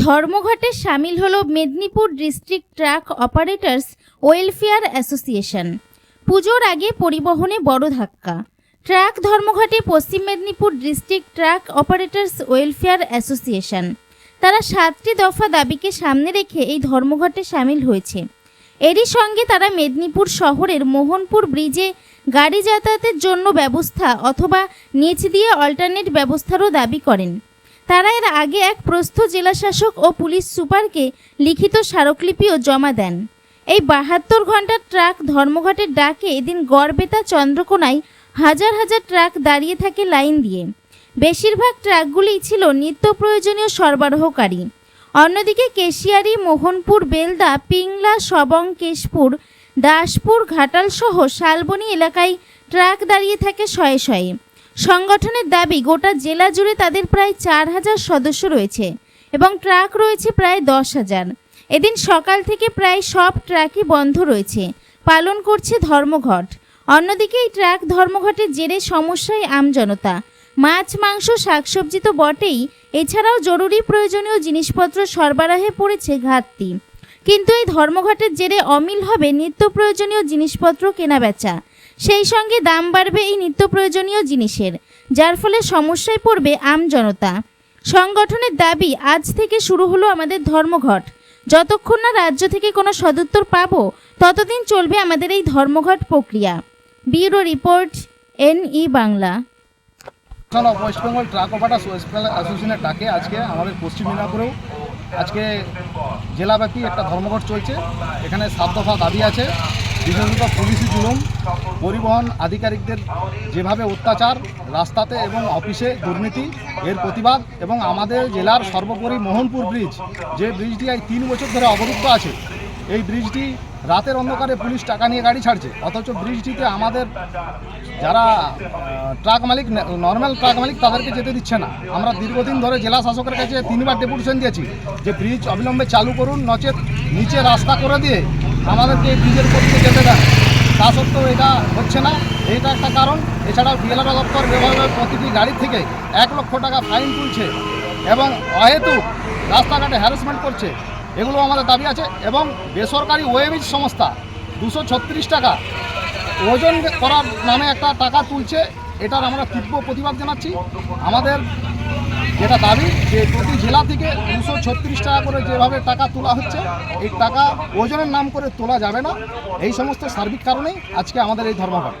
ধর্মঘটে সামিল হল Medinipur district truck operators welfare association. পুজোর আগে পরিবহনে বড় ধাক্কা। Truck ধর্মঘটে Paschim Medinipur district truck operators welfare association. তারা সাতটি দফা দাবিকে সামনে রেখে এই ধর্মঘটে সামিল হয়েছে। এরই সঙ্গে তারা মেদিনীপুর শহরের মোহনপুর ব্রিজে গাড়ি যাতায়াতের জন্য ব্যবস্থা অথবা নিচ দিয়ে অল্টারনেট ব্যবস্থারও দাবি করেন। তারা এর আগে এক প্রস্থ জেলাশাসক ও পুলিশ সুপারকে লিখিত স্মারকলিপিও জমা দেন। এই বাহাত্তর ঘণ্টার ট্রাক ধর্মঘটের ডাকে এদিন গড়বেতা চন্দ্রকোনায় হাজার হাজার ট্রাক দাঁড়িয়ে থাকে লাইন দিয়ে। বেশিরভাগ ট্রাকগুলিই ছিল নিত্য প্রয়োজনীয় সরবরাহকারী। অন্যদিকে কেশিয়ারি, মোহনপুর, বেলদা, পিংলা, সবং, কেশপুর, দাসপুর, ঘাটাল সহ শালবনী এলাকায় ট্রাক দাঁড়িয়ে থাকে শয়ে শয়ে। সংগঠনের দাবি, গোটা জেলা জুড়ে তাদের প্রায় চার হাজার সদস্য রয়েছে এবং ট্রাক রয়েছে প্রায় দশ হাজার। এদিন সকাল থেকে প্রায় সব ট্রাকই বন্ধ রয়েছে। পালন করছে ধর্মঘট। অন্যদিকে এই ট্রাক ধর্মঘটের জেরে সমস্যায় আমজনতা মাছ, মাংস, শাকসবজি তো বটেই। এছাড়াও জরুরি প্রয়োজনীয় জিনিসপত্র সরবরাহে পড়েছে ঘাটতি। কিন্তু এই ধর্মঘটের জেরে অমিল হবে নিত্য প্রয়োজনীয় জিনিসপত্র কেনাবেচা। সেই সঙ্গে দাম বাড়বে এই নিত্য প্রয়োজনীয় জিনিসের, যার ফলে সমস্যায় পড়বে আম জনতা। সংগঠনের দাবি, আজ থেকে শুরু হলো আমাদের ধর্মঘট। যতক্ষণ না রাজ্য থেকে কোনো সদুত্তর পাবো, ততদিন চলবে আমাদের এই ধর্মঘট প্রক্রিয়া। Bureau report N E Bangla West Bengal truck Bengal অ্যাসোসিয়েশনের ডাকে আজকে আমাদের পশ্চিম মেদিনীপুরেও আজকে জেলাব্যাপী একটা ধর্মঘট চলছে। এখানে সাত দফা দাবি আছে। বিশেষত পুলিশি জুলুম, পরিবহন আধিকারিকদের যেভাবে অত্যাচার, রাস্তাতে এবং অফিসে দুর্নীতি, এর প্রতিবাদ এবং আমাদের জেলার সর্বোপরি মোহনপুর ব্রিজ, যে ব্রিজটি এই তিন বছর ধরে অবরুদ্ধ আছে এই ব্রিজটি রাতের অন্ধকারে পুলিশ টাকা নিয়ে গাড়ি ছাড়ছে। অথচ ব্রিজটিতে আমাদের যারা ট্রাক মালিক নর্মাল ট্রাক মালিক তাদেরকে যেতে দিচ্ছে না। আমরা দীর্ঘদিন ধরে জেলা শাসকের কাছে তিনবার ডেপুটেশন দিয়েছি যে ব্রিজ অবিলম্বে চালু করুন, নচেত নিচে রাস্তা করে দিয়ে আমাদেরকে এই ব্রিজের উপর দিয়ে যেতে দেন। তা সত্ত্বেও এটা হচ্ছে না। এটা একটা কারণ। এছাড়াও ডিএলআর দপ্তর ব্যবহারের প্রতিটি গাড়ি থেকে এক লক্ষ টাকা ফাইন তুলছে এবং অহেতুক রাস্তাঘাটে হ্যারাসমেন্ট করছে। এগুলো আমাদের দাবি আছে এবং বেসরকারি ওয়েবিজ সংস্থা দুশো টাকা ওজন করার নামে একটা টাকা তুলছে, এটার আমরা তীব্র প্রতিবাদ জানাচ্ছি। আমাদের যেটা দাবি যে প্রতি জেলা থেকে দুশো ছত্রিশ টাকা করে যেভাবে টাকা তোলা হচ্ছে, এই টাকা ওজনের নাম করে তোলা যাবে না। এই সমস্ত সার্বিক কারণেই আজকে আমাদের এই ধর্মঘট।